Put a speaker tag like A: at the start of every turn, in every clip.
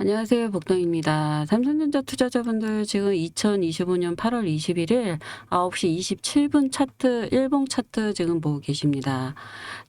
A: 안녕하세요. 복동입니다. 삼성전자 투자자분들 지금 2025년 8월 21일 9시 27분 차트, 일봉 차트 지금 보고 계십니다.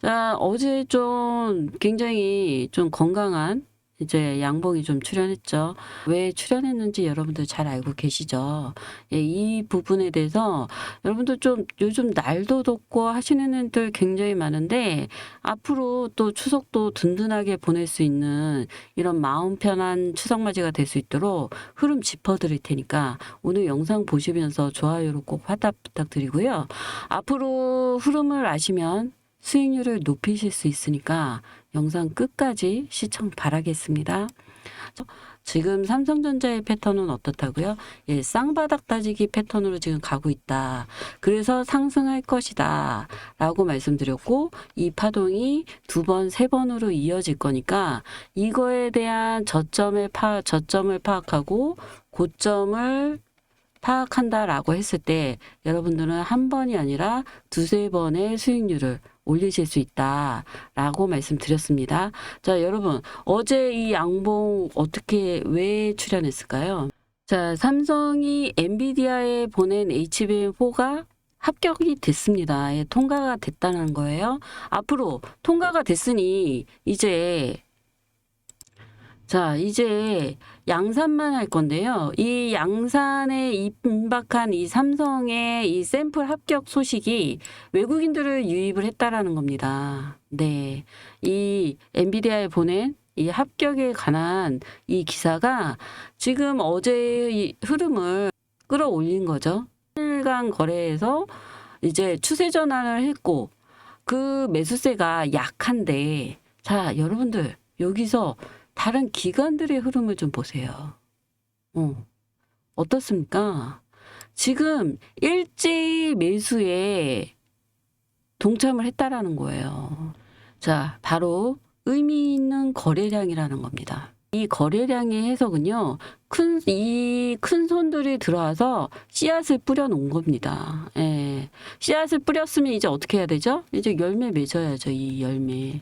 A: 자, 어제 좀 굉장히 좀 건강한 이제 양봉이 좀 출현했죠. 왜 출현했는지 여러분들 잘 알고 계시죠? 예, 이 부분에 대해서 여러분들 좀 요즘 날도 덥고 하시는 분들 굉장히 많은데 앞으로 또 추석도 든든하게 보낼 수 있는 이런 마음 편한 추석 맞이가 될 수 있도록 흐름 짚어드릴 테니까 오늘 영상 보시면서 좋아요로 꼭 화답 부탁드리고요. 앞으로 흐름을 아시면 수익률을 높이실 수 있으니까 영상 끝까지 시청 바라겠습니다. 지금 삼성전자의 패턴은 어떻다고요? 예, 쌍바닥 따지기 패턴으로 지금 가고 있다. 그래서 상승할 것이다. 라고 말씀드렸고, 이 파동이 두 번, 세 번으로 이어질 거니까, 이거에 대한 저점의 파, 저점을 파악하고, 고점을 파악한다라고 했을 때, 여러분들은 한 번이 아니라 두세 번의 수익률을 올리실 수 있다라고 말씀드렸습니다. 자, 여러분, 어제 이 양봉 어떻게, 왜 출현했을까요? 자, 삼성이 엔비디아에 보낸 HBM4가 합격이 됐습니다. 예, 통과가 됐다는 거예요. 앞으로 통과가 됐으니 이제 자, 이제 양산만 할 건데요. 이 양산에 임박한 이 삼성의 이 샘플 합격 소식이 외국인들을 유입을 했다라는 겁니다. 네. 이 엔비디아에 보낸 이 합격에 관한 이 기사가 지금 어제의 이 흐름을 끌어올린 거죠. 일간 거래에서 이제 추세 전환을 했고 그 매수세가 약한데 자, 여러분들 여기서 다른 기관들의 흐름을 좀 보세요. 어. 어떻습니까? 지금 일제히 매수에 동참을 했다라는 거예요. 자, 바로 의미 있는 거래량이라는 겁니다. 이 거래량의 해석은요, 큰, 이 큰 손들이 들어와서 씨앗을 뿌려 놓은 겁니다. 예. 씨앗을 뿌렸으면 이제 어떻게 해야 되죠? 이제 열매 맺어야죠, 이 열매.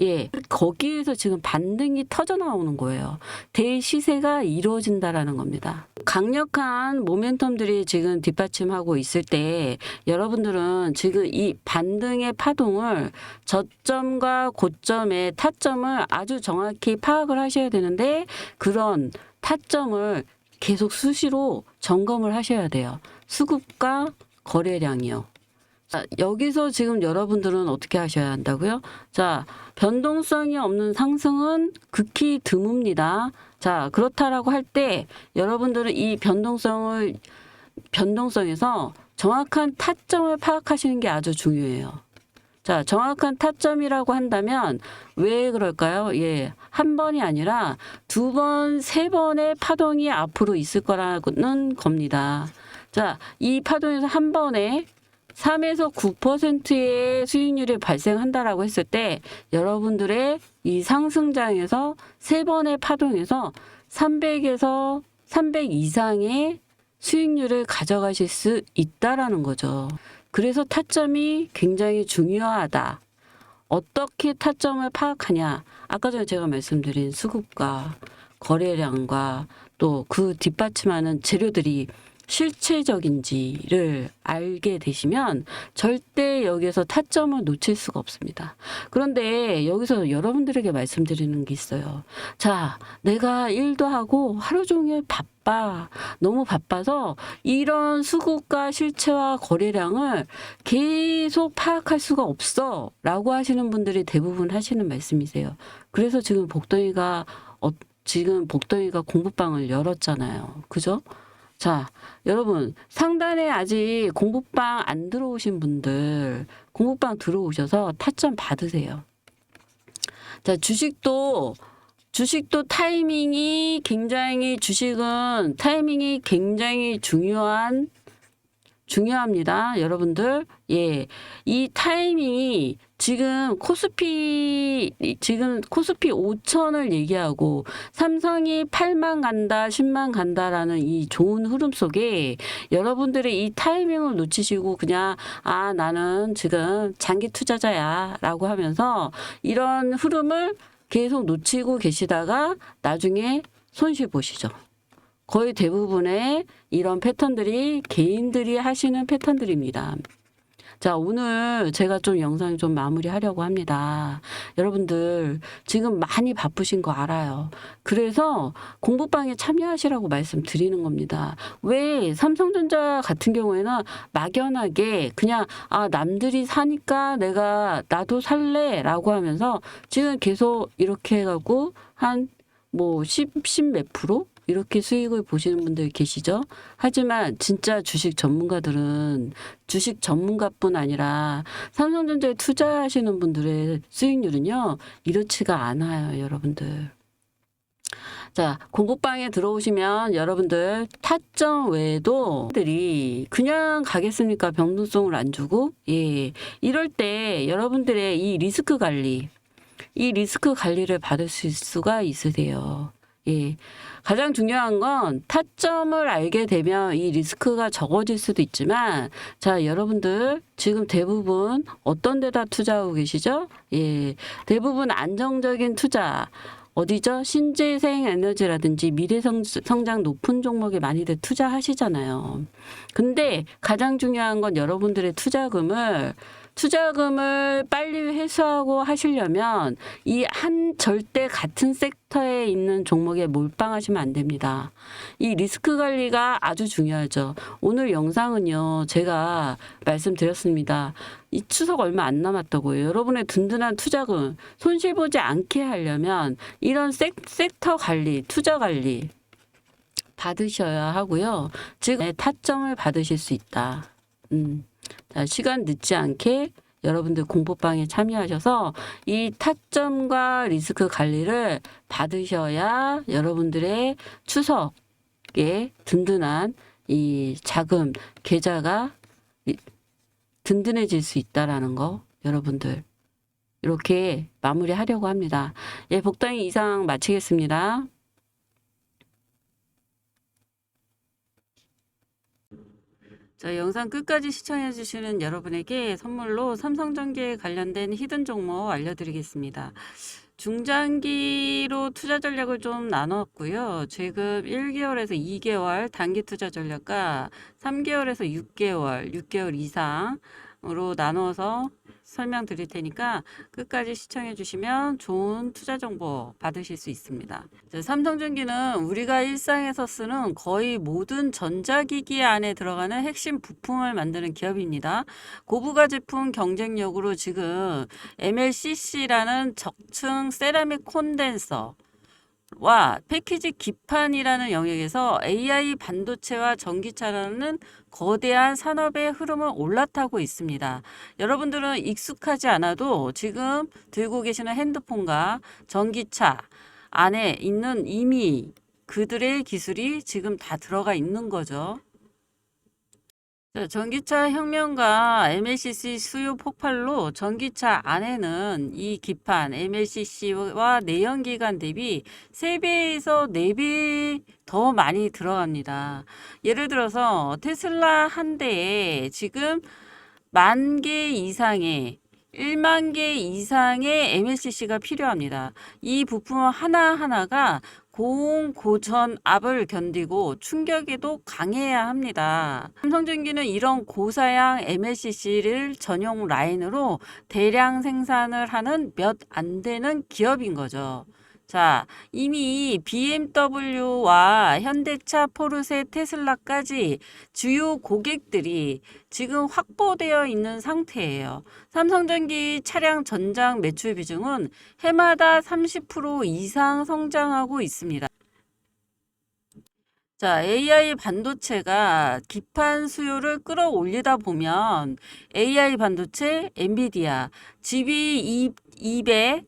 A: 예, 거기에서 지금 반등이 터져 나오는 거예요. 대시세가 이루어진다라는 겁니다. 강력한 모멘텀들이 지금 뒷받침하고 있을 때 여러분들은 지금 이 반등의 파동을 저점과 고점의 타점을 아주 정확히 파악을 하셔야 되는데 그런 타점을 계속 수시로 점검을 하셔야 돼요. 수급과 거래량이요. 자, 여기서 지금 여러분들은 어떻게 하셔야 한다고요? 자, 변동성이 없는 상승은 극히 드뭅니다. 자, 그렇다라고 할 때 여러분들은 이 변동성을 변동성에서 정확한 타점을 파악하시는 게 아주 중요해요. 자, 정확한 타점이라고 한다면 왜 그럴까요? 예. 한 번이 아니라 두 번, 세 번의 파동이 앞으로 있을 거라는 겁니다. 자, 이 파동에서 한 번에 3에서 9%의 수익률이 발생한다라고 했을 때 여러분들의 이 상승장에서 세 번의 파동에서 300에서 300 이상의 수익률을 가져가실 수 있다라는 거죠. 그래서 타점이 굉장히 중요하다. 어떻게 타점을 파악하냐? 아까 전에 제가 말씀드린 수급과 거래량과 또 그 뒷받침하는 재료들이 실체적인지를 알게 되시면 절대 여기서 타점을 놓칠 수가 없습니다. 그런데 여기서 여러분들에게 말씀드리는 게 있어요. 자, 내가 일도 하고 하루 종일 바빠. 너무 바빠서 이런 수급과 실체와 거래량을 계속 파악할 수가 없어. 라고 하시는 분들이 대부분 하시는 말씀이세요. 그래서 지금 복덩이가, 어, 지금 복덩이가 공부방을 열었잖아요. 그죠? 자, 여러분, 상단에 아직 공부방 안 들어오신 분들, 공부방 들어오셔서 타점 받으세요. 자, 주식도, 주식도 타이밍이 굉장히, 주식은 타이밍이 굉장히 중요한, 중요합니다. 여러분들. 예. 이 타이밍이 지금 코스피 지금 코스피 5천을 얘기하고 삼성이 8만 간다, 10만 간다라는 이 좋은 흐름 속에 여러분들의 이 타이밍을 놓치시고 그냥 아 나는 지금 장기 투자자야라고 하면서 이런 흐름을 계속 놓치고 계시다가 나중에 손실 보시죠. 거의 대부분의 이런 패턴들이 개인들이 하시는 패턴들입니다. 자, 오늘 제가 좀 영상 좀 마무리하려고 합니다. 여러분들 지금 많이 바쁘신 거 알아요. 그래서 공부방에 참여하시라고 말씀드리는 겁니다. 왜 삼성전자 같은 경우에는 막연하게 그냥 아, 남들이 사니까 내가 나도 살래라고 하면서 지금 계속 이렇게 해 가고 한뭐 10, 10몇 프로? 이렇게 수익을 보시는 분들 계시죠? 하지만 진짜 주식 전문가들은 주식 전문가뿐 아니라 삼성전자에 투자하시는 분들의 수익률은요, 이렇지가 않아요, 여러분들. 자, 공부방에 들어오시면 여러분들 타점 외에도 들이 그냥 가겠습니까? 변동성을 안 주고? 예. 이럴 때 여러분들의 이 리스크 관리, 이 리스크 관리를 받을 수- 수가 있으세요. 예. 가장 중요한 건 타점을 알게 되면 이 리스크가 적어질 수도 있지만 자, 여러분들 지금 대부분 어떤 데다 투자하고 계시죠? 예. 대부분 안정적인 투자 어디죠? 신재생 에너지라든지 미래 성- 성장 높은 종목에 많이들 투자하시잖아요. 근데 가장 중요한 건 여러분들의 투자금을 투자금을 빨리 회수하고 하시려면 이 한 절대 같은 섹터에 있는 종목에 몰빵하시면 안 됩니다. 이 리스크 관리가 아주 중요하죠. 오늘 영상은요, 제가 말씀드렸습니다. 이 추석 얼마 안 남았다고요. 여러분의 든든한 투자금 손실 보지 않게 하려면 이런 섹, 섹터 관리, 투자 관리 받으셔야 하고요. 지금 타점을 받으실 수 있다. 음. 자, 시간 늦지 않게 여러분들 공부방에 참여하셔서 이 타점과 리스크 관리를 받으셔야 여러분들의 추석에 든든한 이 자금 계좌가 이- 든든해질 수 있다라는 거 여러분들 이렇게 마무리하려고 합니다. 예, 복당이 이상 마치겠습니다. 자, 영상 끝까지 시청해주시는 여러분에게 선물로 삼성전기에 관련된 히든 종목 알려드리겠습니다. 중장기로 투자 전략을 좀 나눴고요. 지금 1개월에서 2개월 단기 투자 전략과 3개월에서 6개월, 6개월 이상으로 나눠서 설명드릴 테니까 끝까지 시청해 주시면 좋은 투자 정보 받으실 수 있습니다. 자, 삼성전기는 우리가 일상에서 쓰는 거의 모든 전자기기 안에 들어가는 핵심 부품을 만드는 기업입니다. 고부가 제품 경쟁력으로 지금 MLCC라는 적층 세라믹 콘덴서 와 패키지 기판이라는 영역에서 AI 반도체와 전기차라는 거대한 산업의 흐름을 올라타고 있습니다. 여러분들은 익숙하지 않아도 지금 들고 계시는 핸드폰과 전기차 안에 있는 이미 그들의 기술이 지금 다 들어가 있는 거죠. 자, 전기차 혁명과 MLCC 수요 폭발로 전기차 안에는 이 기판 MLCC와 내연기관 대비 3배에서 4배 더 많이 들어갑니다. 예를 들어서 테슬라 한 대에 지금 만 개 이상의 1만 개 이상의 MLCC가 필요합니다. 이 부품 하나하나가 고온 고전 압을 견디고 충격에도 강해야 합니다. 삼성전기는 이런 고사양 MLCC를 전용 라인으로 대량 생산을 하는 몇 안 되는 기업인 거죠. 자, 이미 BMW와 현대차, 포르쉐, 테슬라까지 주요 고객들이 지금 확보되어 있는 상태예요. 삼성전기 차량 전장 매출 비중은 해마다 30% 이상 성장하고 있습니다. 자, AI 반도체가 기판 수요를 끌어올리다 보면 AI 반도체, 엔비디아, GB200,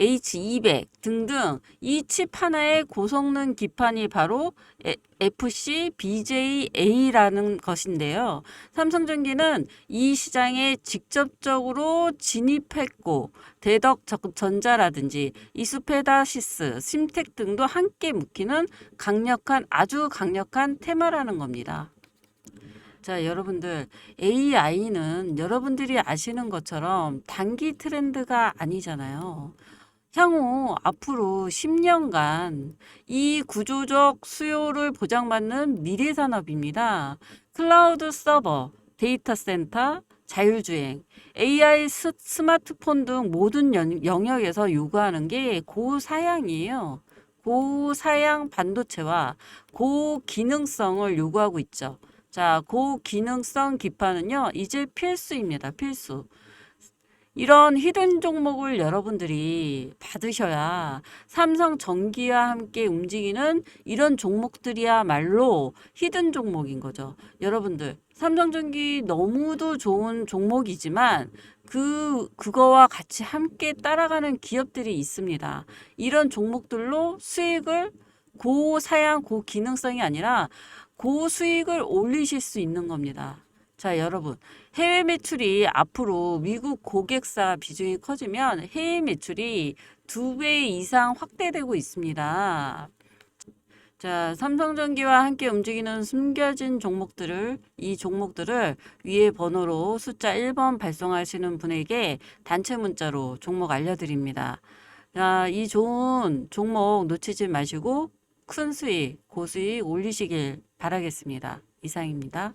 A: H200 등등 이 칩 하나의 고성능 기판이 바로 에- FC BJA라는 것인데요. 삼성전기는 이 시장에 직접적으로 진입했고 대덕 적- 전자라든지 이수페다시스, 심텍 등도 함께 묶이는 강력한 아주 강력한 테마라는 겁니다. 자, 여러분들 AI는 여러분들이 아시는 것처럼 단기 트렌드가 아니잖아요. 향후 앞으로 10년간 이 구조적 수요를 보장받는 미래 산업입니다. 클라우드 서버, 데이터 센터, 자율주행, AI 스, 스마트폰 등 모든 연- 영역에서 요구하는 게 고사양이에요. 고사양 반도체와 고기능성을 요구하고 있죠. 자, 고기능성 기판은요, 이제 필수입니다. 필수. 이런 히든 종목을 여러분들이 받으셔야 삼성 전기와 함께 움직이는 이런 종목들이야말로 히든 종목인 거죠. 여러분들, 삼성 전기 너무도 좋은 종목이지만 그, 그거와 같이 함께 따라가는 기업들이 있습니다. 이런 종목들로 수익을 고사양, 고기능성이 아니라 고수익을 올리실 수 있는 겁니다. 자, 여러분. 해외 매출이 앞으로 미국 고객사 비중이 커지면 해외 매출이 두 배 이상 확대되고 있습니다. 자, 삼성전기와 함께 움직이는 숨겨진 종목들을, 이 종목들을 위에 번호로 숫자 1번 발송하시는 분에게 단체 문자로 종목 알려드립니다. 자, 이 좋은 종목 놓치지 마시고 큰 수익, 고수익 올리시길 바라겠습니다. 이상입니다.